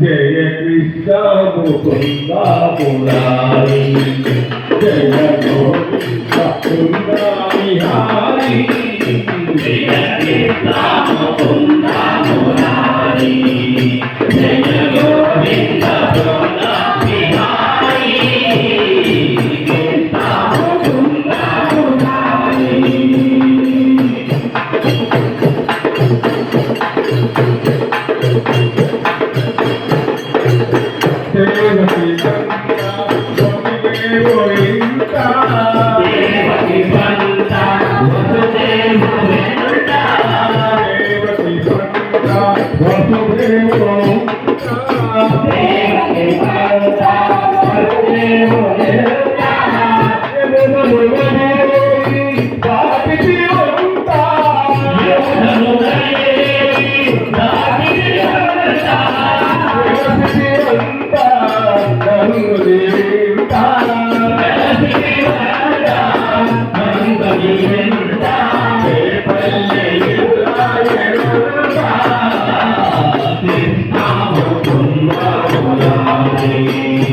జయ కృష్ణ ముకుంద మురారి జయ గోవింద విహారీ జయ కృష్ణ వసుదేవ గోవిందా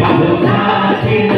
పలు జాతిన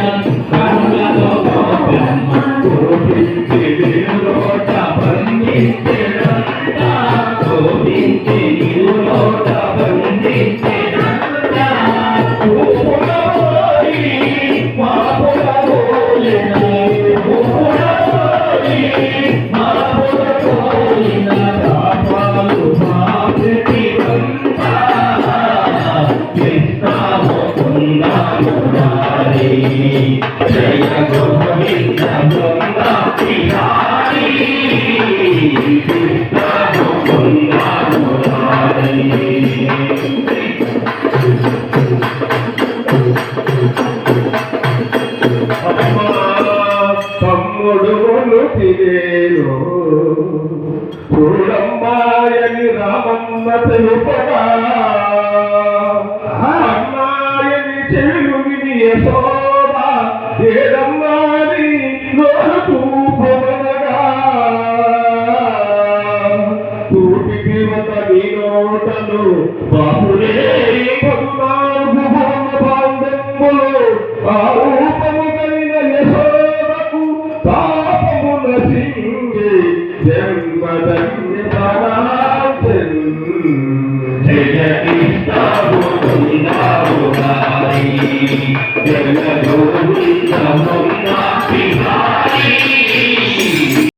చూడమ్మాయని రామమ్మ తెలుపగా అమ్మాయని చెలుగిని యశోద ఏడమ్మాని పూర్తి దేవత నీ నోటలు బాపులే పదునాలుగు భూమ బాంధములు ఆ రూపము కలిగిన యశోదకు పాపము నశించి జయ కృష్ణ